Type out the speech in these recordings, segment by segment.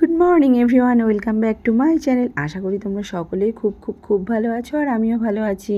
Good morning everyone welcome back to my channel আশা করি তোমরা সকলেই খুব খুব খুব ভালো আছো আর আমিও ভালো আছি।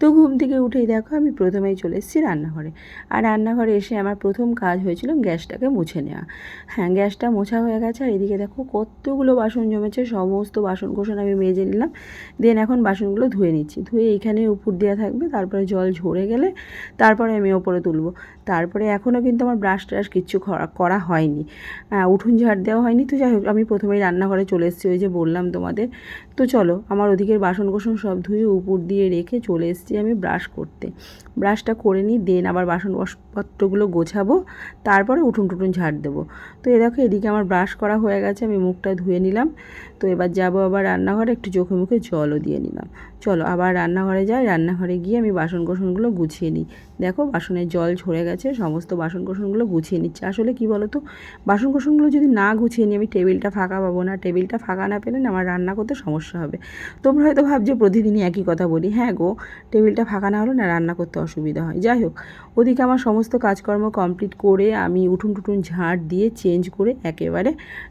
তো ঘুম থেকে উঠেই দেখো, আমি প্রথমেই চলে এসেছি রান্নাঘরে। আর রান্নাঘরে এসে আমার প্রথম কাজ হয়েছিল গ্যাসটাকে মুছে নেওয়া। হ্যাঁ গ্যাসটা মোছা হয়ে গেছে আর এদিকে দেখো কতগুলো বাসন জমেছে, সমস্ত বাসন কোসন আমি মেজে নিলাম। দেন এখন বাসনগুলো ধুয়ে নিচ্ছি। ধুয়ে এখানে উপর দেওয়া থাকবে, তারপরে জল ঝরে গেলে তারপরে আমি ওপরে তুলবো। তারপরে এখনও কিন্তু আমার ব্রাশ ট্রাশ কিচ্ছু করা- হয়নি। উঠোন ঝাড় দেওয়া হয়নি। তো যাই হোক, আমি প্রথমেই রান্নাঘরে চলে এসেছি, ওই যে বললাম তোমাদের। তো চলো, আমার ওদিকের বাসন কোসন সব ধুয়ে উপর দিয়ে রেখে চলে এসেছি আমি ব্রাশ করতে। ব্রাশটা করে নিই দেন আবার বাসন পত্রগুলো গোছাবো, তারপরে উঠুন টুটুন ঝাড় দেবো। তো এ দেখো, এদিকে আমার ব্রাশ করা হয়ে গেছে, আমি মুখটা ধুয়ে নিলাম। তো এবার যাব আবার রান্নাঘরে, একটু চোখে মুখে জলও দিয়ে নিলাম। চলো আবার রান্নাঘরে যাই। রান্নাঘরে গিয়ে আমি বাসন কোসনগুলো গুছিয়ে নিই। দেখো বাসনের জল ঝরে গেছে, সমস্ত বাসন কোসনগুলো গুছিয়ে নিচ্ছে। আসলে কি বলো তো বাসন কোসনগুলো যদি না গুছিয়ে নিই, আমি টেবিলটা ফাঁকা পাবো না। টেবিলটা ফাঁকা না পেলে আমার রান্না করতে সমস্যা হবে। তোমরা হয়তো ভাবছ, প্রতিদিনই একই কথা বলি। হ্যাঁ গো, টেবিলটা ফাঁকা না হলে না রান্না করতে অসুবিধা হয়। যাই হোক, ওদিকে আমার সমস্ত কাজকর্ম কমপ্লিট করে আমি উঠুন টুটুন ঝাড় দিয়ে চেঞ্জ করে একেবারে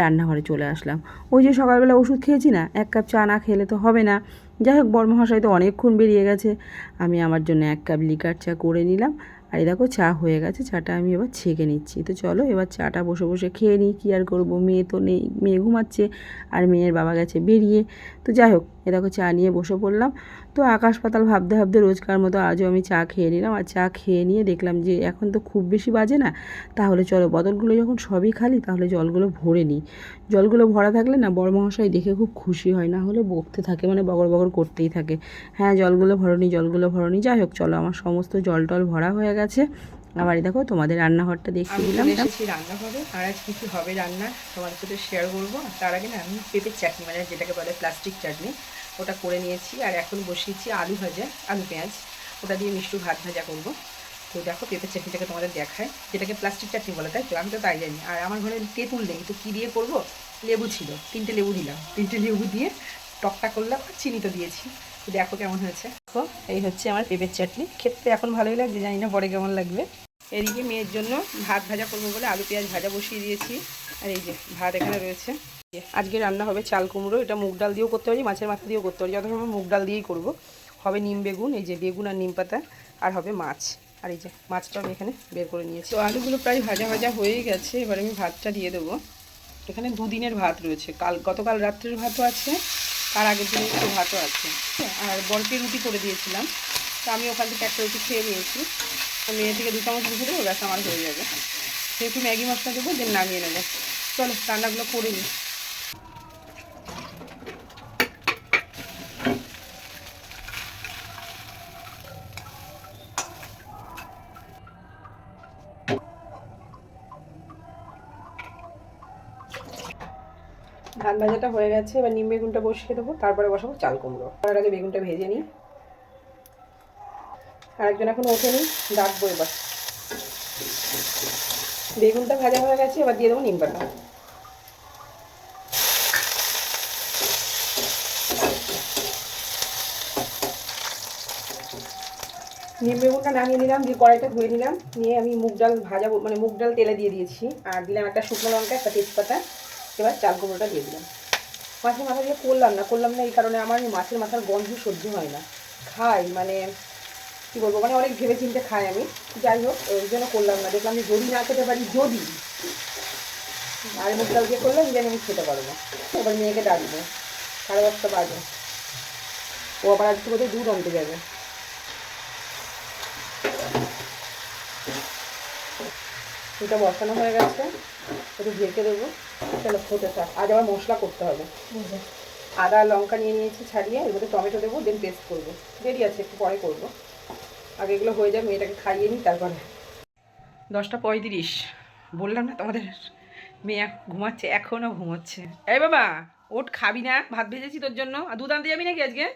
রান্নাঘরে চলে আসলাম। ওই যে সকালবেলা ওষুধ খেয়েছি না, এক কাপ চা না খেলে তো হবে না। যাই হোক, বর্মহাশয় তো অনেকক্ষণ বেরিয়ে গেছে। আমি আমার জন্য এক কাপ লিকার চা করে নিলাম। আর এই দেখো, চা হয়ে গেছে। চাটা আমি এবার ছেঁকে নিচ্ছি। তো চলো, এবার চাটা বসে বসে খেয়ে নিই। কী আর করব? মেয়ে তো নেই, মেয়ে ঘুমাচ্ছে। আর মেয়ের বাবা গেছে বেরিয়ে। তো যাই হোক, এ দেখো, চা নিয়ে বসে পড়লাম। তো আকাশ পাতাল ভাবতে ভাবতে রোজকার মতো আজও আমি চা খেয়ে নিলাম আর চা খেয়ে নিয়ে দেখলাম যে এখন তো খুব বেশি বাজে না তাহলে চলো বদলগুলো যখন সবই খালি তাহলে জলগুলো ভরে নিই। জলগুলো ভরা থাকলে না বড় মহাশয় দেখে খুব খুশি হয় না হলে বকতে থাকে মানে বগর বগর করতেই থাকে। হ্যাঁ জলগুলো ভরনি জলগুলো ভরনি যাই হোক চলো আমার সমস্ত জল টল ভরা হয়ে গেছে। আবার দেখো তোমাদের রান্নাঘরটা দেখিয়ে দিলাম। এসেছি রান্নাঘরে আর আজ কিছু হবে রান্না তোমাদের সাথে শেয়ার করব। তার আগে না আমি পেঁপের চাটনি মানে যেটাকে বলে প্লাস্টিক চাটনি। ওটা করে নিয়েছি আর এখন বসিয়েছি আলু ভাজা, আলু পেঁয়াজ। ওটা দিয়ে মিষ্টি ভাত ভাজা করব। তো দেখো পেঁপের চাটনিটাকে তোমাদের দেখায়। যেটাকে প্লাস্টিক চাটনি বলে, তাই তো? আমি তো তাই জানি। আর আমার ঘরে তেঁতুল নেই, তো কী দিয়ে করব? লেবু ছিল, তিনটে লেবু দিলাম। তিনটে লেবু দিয়ে টকটা করলাম আর চিনি তো দিয়েছি। তো দেখো কেমন হয়েছে। দেখো, এই হচ্ছে আমার পেঁপের চাটনি। খেতে এখন ভালোই লাগছে, জানি না পরে কেমন লাগবে। এদিকে মেয়ের জন্য ভাত ভাজা করব বলে আলু পেঁয়াজ ভাজা বসিয়ে দিয়েছি। আর এই যে ভাত এখানে রয়েছে। আজকে রান্না হবে চাল কুমড়ো, এটা মুগ ডাল দিয়েও করতে পারি, মাছের মাথা দিয়েও করতে পারি। যত সময় মুগ ডাল দিয়েই করব। হবে নিম বেগুন, এই যে বেগুন আর নিম পাতা, আর হবে মাছ। আর এই যে মাছটা আমি এখানে বের করে নিয়েছি। তো আলুগুলো প্রায় ভাজা ভাজা হয়েই গেছে, এবার আমি ভাতটা দিয়ে দেবো। এখানে দুদিনের ভাত রয়েছে। কাল, গতকাল রাত্রের ভাতও আছে, তার আগের দিনের একটু ভাতও আছে। আর বরফি রুটি করে দিয়েছিলাম। তো আমি ওখান থেকে একটা রুটি খেয়ে নিয়েছি। মেয়ে থেকে দু চামচ মুখে দেবো, ব্যাস আমার হয়ে যাবে। সেহেতু ম্যাগি মশলা দেবো, দেন নামিয়ে নেব। চলো, রান্নাগুলো করে নিই। ভাজাটা হয়ে গেছে, এবার নিম বেগুনটা বসিয়ে দেবো, তারপরে বসাবো চাল কুমড়ো। তার আগে বেগুনটা ভেজে নিই। আরেকজন এখন ওঠেনি ডাকবো এবার। বেগুনটা ভাজা হয়ে গেছে, এবার দিয়ে দেবো নিম পাতা নিম বেগুনটা নামিয়ে নিলাম, দিয়ে কড়াইটা ধুয়ে নিলাম। নিয়ে আমি মুগ ডাল ভাজা মানে মুগ ডাল তেলে দিয়ে দিয়েছি। আর দিলাম একটা শুকনো লঙ্কা, একটা তেজপাতা। এবার চাল কুমড়োটা দিয়ে দিলাম। মাছের মাথা দিয়ে করলাম না করলাম না এই কারণে আমার মাছের মাথার গন্ধ সহ্য হয় না। খাই মানে কী বলব মানে অনেক ভেবে চিন্তে খাই আমি। যাই হোক ওই জন্য করলাম না, দেখলাম আমি যদি না খেতে পারি, যদি। আর মুগ ডাল দিয়ে করলাম জানি আমি খেতে পারব এবার মেয়েকে ডাকবো, সাড়ে দশটা বাজে। ও আবার আজকে বোধহয় দুধ আনতে যাবে। এটা বসানো হয়ে গেছে একটু ঢেকে দেবো। চলো, হতে থাক। আজ আবার মশলা করতে হবে। আদা, লঙ্কা নিয়ে নিয়েছি ছাড়িয়ে মধ্যে টমেটো দেবো দেন পেস্ট করব। দেরি আছে, একটু পরে করব। আগে এগুলো হয়ে যাবে মেয়েটাকে খাইয়ে নিই, তারপরে। দশটা পঁয়ত্রিশ। বললাম না তোমাদের, মেয়ে ঘুমাচ্ছে এখনও ঘুমোচ্ছে। এই বাবা, ওট খাবি না, ভাত ভেজেছি তোর জন্য। আর দুধ আনতে যাবি নাকি আজকে?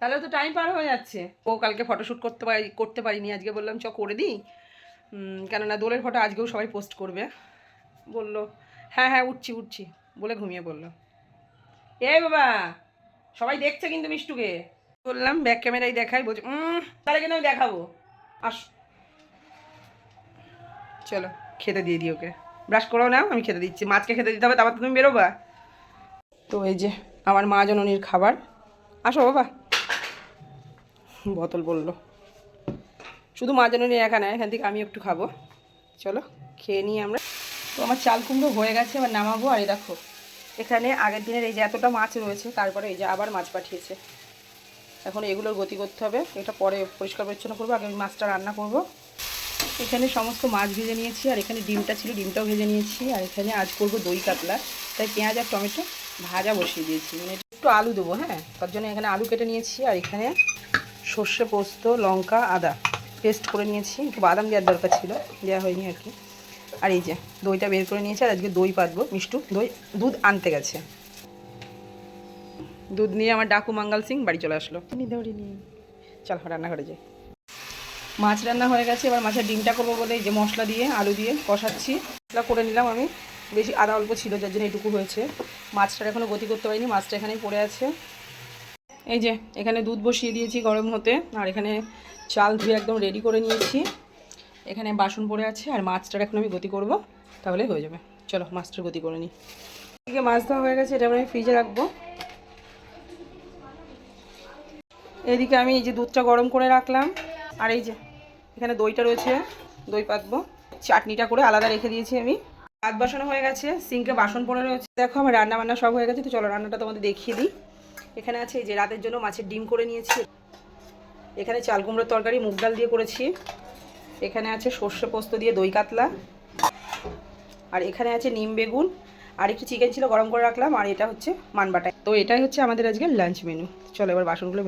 তাহলে তো টাইম পার হয়ে যাচ্ছে। ও কালকে ফটোশ্যুট করতে পারি, করতে পারিনি, আজকে বললাম, চ করে দিই। কেননা দোলের ফটো আজকেও সবাই পোস্ট করবে। বলল হ্যাঁ হ্যাঁ উঠছি উঠছি, বলে ঘুমিয়ে পড়ল। এই বাবা, সবাই দেখছে কিন্তু মিষ্টুকে। বললাম ব্যাক ক্যামেরায় দেখাই, বলছে তাহলে কেন আমি দেখাবো। আস। চলো, খেতে দিয়ে দিই ওকে। ব্রাশ করো না আমি খেতে দিচ্ছি। মাছকে খেতে দিতে হবে, তারপর তুমি বেরোবা। তো এই যে, আমার মা জননীর খাবার। আসো বাবা। বোতল বলল শুধু মা জননী একা না, এখান থেকে আমি একটু খাব। চলো, খেয়ে নিই আমরা। তো আমার চাল কুমড়ো হয়ে গেছে, এবার নামাবো। আর এই দেখো, এখানে আগের দিনের এই যে এতটা মাছ রয়েছে, তারপরে এই যে আবার মাছ পাঠিয়েছে। এখন এগুলোর গতি করতে হবে, এটা পরে পরিষ্কার পরিচ্ছন্ন করব, আগে মাছটা রান্না করব। এখানে সমস্ত মাছ ভেজে নিয়েছি, আর এখানে ডিমটা ছিল, ডিমটাও ভেজে নিয়েছি, আর এখানে আজ করব দই কাতলা। তাই পেঁয়াজ আর টমেটো ভাজা বসিয়ে দিয়েছি। মানে একটু আলু দেবো হ্যাঁ? তার জন্য এখানে আলু কেটে নিয়েছি, আর এখানে সর্ষে পোস্ত, লঙ্কা, আদা পেস্ট করে নিয়েছি। একটু বাদাম দেওয়ার দরকার ছিল, দেওয়া হয়নি আর কি। আর এই যে দইটা বের করে নিয়েছে আর আজকে দই পাতবো মিষ্টু দই দুধ আনতে গেছে। দুধ নিয়ে আমার ডাকু মাঙ্গাল সিং বাড়ি চলে আসলো। তুমি ধরিনি চল রান্নাঘরে যাই। মাছ রান্না হয়ে গেছে এবার মাছের ডিমটা করব বলে এই যে মশলা দিয়ে আলু দিয়ে কষাচ্ছি। মশলা করে নিলাম আমি বেশি আদা অল্প ছিল যার জন্য এটুকু হয়েছে। মাছটার এখনও গতি করতে পারিনি মাছটা এখানেই পড়ে আছে। এই যে এখানে দুধ বসিয়ে দিয়েছি গরম হতে আর এখানে চাল ধুয়ে একদম রেডি করে নিয়েছি। এখানে বাসন পড়ে আছে আর মাছটার এখন আমি গতি করব, তাহলে হয়ে যাবে। চলো, মাছটার গতি করে নিই। এদিকে মাছ ধোয়া হয়ে গেছে, এটা আমি ফ্রিজে রাখব। এদিকে আমি এই যে দুধটা গরম করে রাখলাম, আর এই যে এখানে দইটা রয়েছে, দই পাতবো। চাটনিটা করে আলাদা রেখে দিয়েছি আমি। ভাত বাসন হয়ে গেছে, সিঙ্কে বাসন পড়ে রয়েছে। দেখো, আমার রান্না বান্না সব হয়ে গেছে, তো চলো রান্নাটা তোমাদের দেখিয়ে দিই। এখানে আছে এই যে রাতের জন্য মাছের ডিম করে নিয়েছি। এখানে চাল কুমড়োর তরকারি, মুগ ডাল দিয়ে করেছি। এখানে আছে সর্ষে পোস্ত দিয়ে দই কাতলা, আর এখানে আছে নিম বেগুন, আর একটু চিকেন ছিল গরম করে রাখলাম, আর এটা হচ্ছে মানবাটা। তো এটাই হচ্ছে আমাদের আজকে লাঞ্চ মেনু চলো এবার বাসনগুলো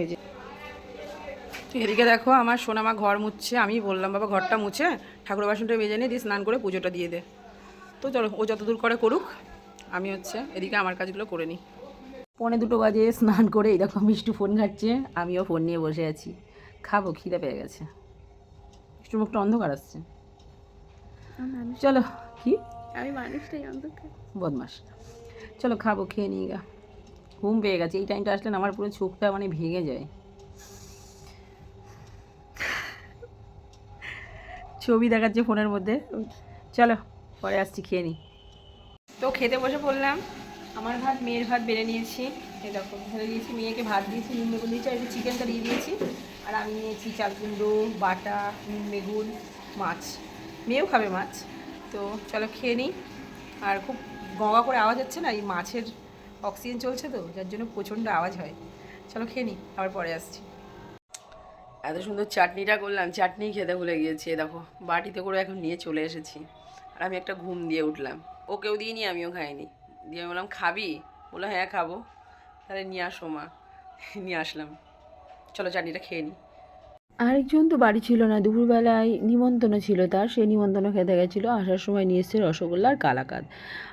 তো এদিকে দেখো আমার সোনামা ঘর মুছছে, আমি বললাম, বাবা, ঘরটা মুছে ঠাকুর বাসনটা ভেজে নিয়ে দিয়ে স্নান করে পুজোটা দিয়ে দে। তো চলো, ও যতদূর করে করুক, আমি হচ্ছে এদিকে আমার কাজগুলো করে নিই। পৌনে দুটো বাজে, স্নান করে এরকম মিষ্টি ফোন ঘাটছে, আমিও ফোন নিয়ে বসে আছি। খাব, খিদে পেয়ে গেছে। একটু মুখটা অন্ধকার আসছে। চলো কি? আমি মানুষটাই অন্ধকার। বদমাস। চলো খাব খেয়ে নিয়ে গা ঘুম পেয়ে গেছে এই টাইমটা আসলে আমার পুরো চোখটা মানে ভেঙে যায়। ছবি দেখাচ্ছে ফোনের মধ্যে। চলো পরে আসছি খেয়ে নিই তো খেতে বসে পড়লাম আমার ভাত মেয়ের ভাত বেড়ে নিয়েছি। এই দেখো ঢেলে দিয়েছি মেয়েকে ভাত দিয়েছি নিম দিয়েছি আর একটু চিকেনটা দিয়ে দিয়েছি। আর আমি নিয়েছি চাল কুমড়ো বাটা বেগুন, মাছ। মেয়েও খাবে মাছ। তো চলো খেয়ে নিই। আর খুব গঙ্গা করে আওয়াজ হচ্ছে না, এই মাছের অক্সিজেন চলছে তো, যার জন্য প্রচণ্ড আওয়াজ হয়। চলো খেয়ে নিই, আবার পরে আসছি। এত সুন্দর চাটনিটা করলাম, চাটনি খেতে ভুলে গিয়েছি দেখো, বাটিতে করে এখন নিয়ে চলে এসেছি। আর আমি একটা ঘুম দিয়ে উঠলাম। ওকেও দিইনি, আমিও খাইনি। দিয়ে আমি বললাম, খাবি? বলল হ্যাঁ খাব। তাহলে নিয়ে আসো মা, নিয়ে আসলাম। চলো চাটনিটা খেয়ে নিই আরেকজন তো বাড়ি ছিল না দুপুরবেলায় নিমন্ত্রণ ছিল তার সেই নিমন্ত্রণ খেতে গেছিল আসার সময় নিয়ে এসছে রসগোল্লা আর কালাকাদ।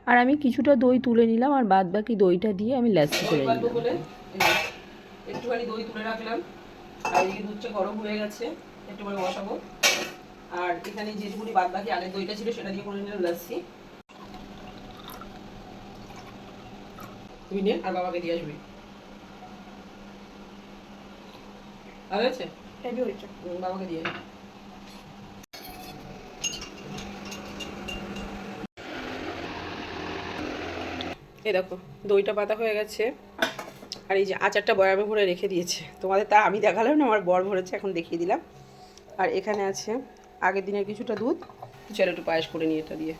আর আমি কিছুটা দই তুলে নিলাম আর বাদ বাকি দইটা দিয়ে আমি লাচ্ছি করে নিলাম। একটুখানি দই তুলে রাখলাম। আর এদিকে দুধটা গরম হয়ে গেছে একটু করে বসাবো। আর এখানে যেটুকুনি বাদ বাকি আগের দইটা ছিল সেটা দিয়ে করে নিলাম লাচ্ছি তুই নে আর বাবাকে দিয়ে আসবি। ভালো বাবাকে দিয়ে। এই দেখো দইটা পাতা হয়ে গেছে। আর এই যে আচারটা বয়ামে ভরে রেখে দিয়েছে। তোমাদের তা আমি দেখালাম না আমার বর ভরেছে এখন দেখিয়ে দিলাম। আর এখানে আছে আগের দিনের কিছুটা দুধ। চলো একটু পায়েস করে নিয়ে এটা দিয়ে।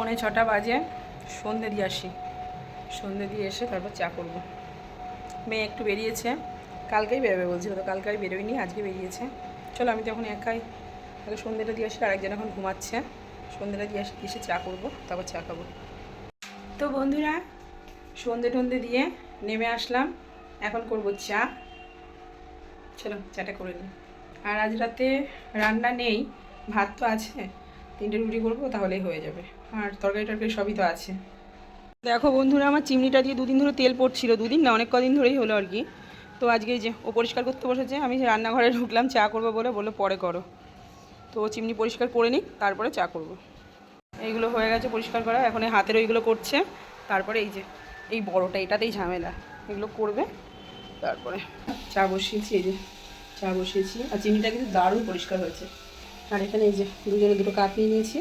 পৌনে ছটা বাজে, সন্ধে দিয়ে আসি। সন্ধে দিয়ে এসে তারপর চা করব। মেয়ে একটু বেরিয়েছে। কালকেই বেরোবে বলছি তো কালকে আর বেরোয়নি, আজকে বেরিয়েছে। চলো আমি তখন একাই আগে সন্ধ্যেটা দিয়ে আসি, আর একজন এখন ঘুমাচ্ছে। সন্ধ্যেটা দিয়ে আসি, এসে চা করব, তারপর চা খাব। তো বন্ধুরা, সন্ধে টন্ধে দিয়ে নেমে আসলাম। এখন করব চা। চলো, চাটা করে নিই। আর আজ রাতে রান্না নেই, ভাত তো আছে, তিনটে রুটি করব, তাহলেই হয়ে যাবে। আর তরকারি টরকারি সবই তো আছে। দেখো বন্ধুরা, আমার চিমনিটা দিয়ে দুদিন ধরে তেল পড়ছিল, দুদিন না, অনেক কদিন ধরেই হলো আর কি। তো আজকে যে ও পরিষ্কার করতে বসেছে, আমি রান্নাঘরে ঢুকলাম, চা করব বলে বলল, পরে করো। তো চিমনি পরিষ্কার করে নিই তারপরে চা করব। এইগুলো হয়ে গেছে পরিষ্কার করা, এখন এই হাতের ওইগুলো করছে। তারপরে এই যে, এই বড়টা, এটাতেই ঝামেলা। এগুলো করবে, তারপরে চা বসিয়েছি, এই যে চা বসিয়েছি। আর চিনিটা কিন্তু দারুণ পরিষ্কার হয়েছে। আর এখানে এই যে দুজনে দুটো কাপ নিয়ে নিয়েছি।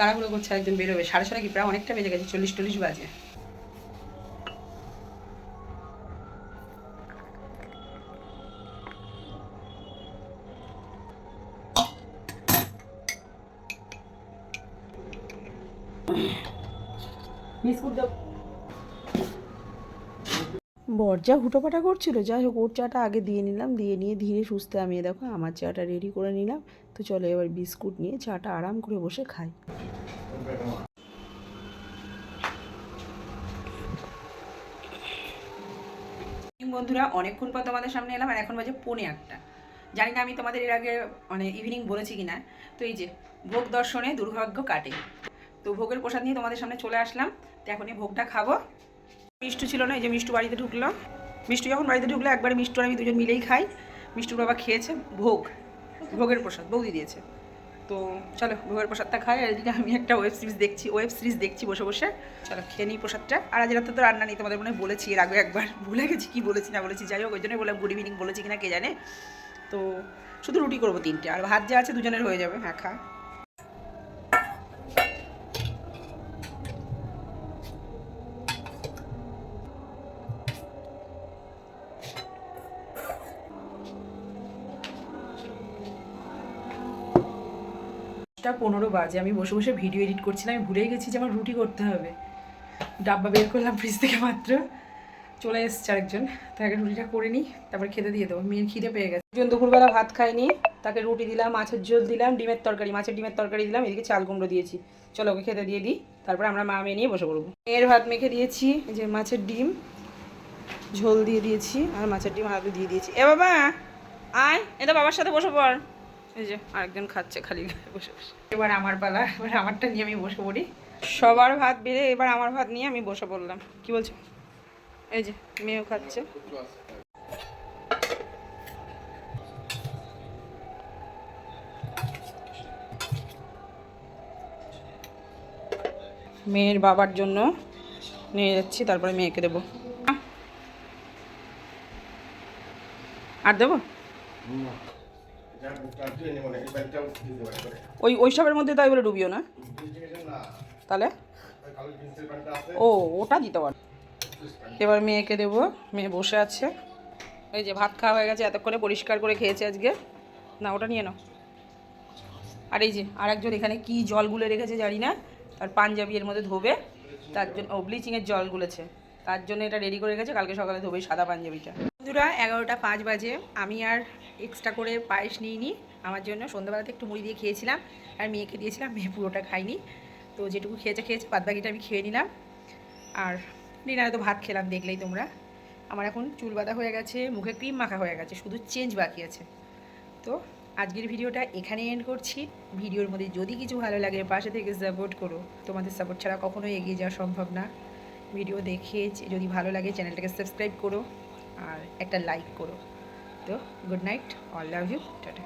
তাড়াহুড়ো করছে একজন বেরোবে? সাড়ে ছটা কি প্রায় অনেকটা বেজে গেছে? চল্লিশ টল্লিশ বাজে। বিস্কুট দাও। বরজা হুটোপাটা করছিল? যাই হোক, ওর চাটা আগে দিয়ে নিলাম, দিয়ে নিয়ে ধীরে সুস্থে আমি, দেখো, আমার চাটা রেডি করে নিলাম। তো চলো এবার বিস্কুট নিয়ে চাটা আরাম করে বসে খাই। বন্ধুরা। অনেকক্ষণ পর তোমাদের সামনে এলাম, আর এখন বাজে পৌনে একটা জানি না আমি তোমাদের এর আগে মানে ইভিনিং বলেছি কি না তো এই যে, ভোগ দর্শনে দুর্ভাগ্য কাটে। তো ভোগের প্রসাদ নিয়ে তোমাদের সামনে চলে আসলাম। তো এখন এই ভোগটা খাব। মিষ্টু ছিল না, এই যে মিষ্টু বাড়িতে ঢুকলো। মিষ্টু যখন বাড়িতে ঢুকলো, একবার মিষ্টু আর আমি দুজন মিলেই খাই। মিষ্টুর বাবা খেয়েছে ভোগ, ভোগের প্রসাদ, বৌদি দিয়েছে। তো চলো ভোগের প্রসাদটা খাই, আর এদিকে আমি একটা ওয়েব সিরিজ দেখছি ওয়েব সিরিজ দেখছি বসে বসে। চলো খেয়ে নিই প্রসাদটা। আর আজ রাতে তো রান্না নেই, তোমাদের মনে বলেছি এর আগে একবার। ভুলে গেছি কি বলেছি, না বলেছি, যাই হোক, ওই জন্যই বললাম গুড ইভিনিং বলেছি কিনা কে জানে। তো শুধু রুটি করব তিনটে, আর ভাত যা আছে দুজনের হয়ে যাবে হ্যাঁ খা। টা পনেরো বাজে, আমি বসে বসে ভিডিও এডিট করছিলাম, আমি ভুলেই গেছি যে আমার রুটি করতে হবে। ডাব্বা বের করলাম ফ্রিজ থেকে মাত্র। চলে এসছে আরেকজন তাকে রুটিটা করে নিই, তারপর খেতে দিয়ে দেবো। মেয়ের খিদে পেয়ে গেছে। একজন দুপুরবেলা ভাত খায়নি, তাকে রুটি দিলাম, মাছের ঝোল দিলাম, ডিমের তরকারি, মাছের ডিমের তরকারি দিলাম, এদিকে চাল কুমড়ো দিয়েছি। চলো ওকে খেতে দিয়ে দিই, তারপর আমরা মা মেয়ে নিয়ে বসে পড়ব। মেয়ের ভাত মেখে দিয়েছি যে মাছের ডিম, ঝোল দিয়ে দিয়েছি, আর মাছের ডিম হাতে দিয়ে দিয়েছি। এ বাবা, আয়, এটা বাবার সাথে বসে পড়। এই যে আরেকজন খাচ্ছে খালি গায়ে বসে বসে। এবার আমার পালা এবার আমারটা নিয়ে আমি বসে পড়ি। সবার ভাত বেড়ে এবার আমার ভাত নিয়ে আমি বসে পড়লাম। কি বলছো? এই যে মেয়েও খাচ্ছে। মেয়ের বাবার জন্য নিয়ে যাচ্ছি তারপরে মেয়েকে দেবো। আর দেবো? ওই ওই সবের মধ্যে তাই বলে ডুবিও না? তাহলে? ও, ওটা দিতে পার। এবার মেয়েকে দেবো, মেয়ে বসে আছে। এই যে ভাত খাওয়া হয়ে গেছে, এতক্ষণে পরিষ্কার করে খেয়েছে আজকে। না, ওটা নিয়ে নাও। আর এই যে আর একজন এখানে কি জল গুলে রেখেছে জানি না তার পাঞ্জাবি এর মধ্যে ধোবে, তার জন্য ও ব্লিচিংয়ের জল গুলেছে। তার জন্য এটা রেডি করে রেখেছে, কালকে সকালে ধোবে সাদা পাঞ্জাবিটা। বন্ধুরা, এগারোটা পাঁচ বাজে। আমি আর এক্সট্রা করে পায়েস নিয়ে নিই আমার জন্য সন্ধ্যাবেলাতে একটু মুড়ি দিয়ে খেয়েছিলাম আর মেয়েকে দিয়েছিলাম, মেয়ে পুরোটা খাইনি তো যেটুকু খেয়েছে খেয়েছে বাদ বাকিটা আমি খেয়ে নিলাম। আর ডিনারে তো ভাত খেলাম, দেখলেই তোমরা। আমার এখন চুল বাঁধা হয়ে গেছে, মুখে ক্রিম মাখা হয়ে গেছে, শুধু চেঞ্জ বাকি আছে। তো আজকের ভিডিওটা এখানে এন্ড করছি। ভিডিওর মধ্যে যদি কিছু ভালো লাগে, পাশে থেকে সাপোর্ট করো। তোমাদের সাপোর্ট ছাড়া কখনোই এগিয়ে যাওয়া সম্ভব না। ভিডিও দেখে যদি ভালো লাগে চ্যানেলটাকে সাবস্ক্রাইব করো। আর একটা লাইক করো। তো good night all love you tata.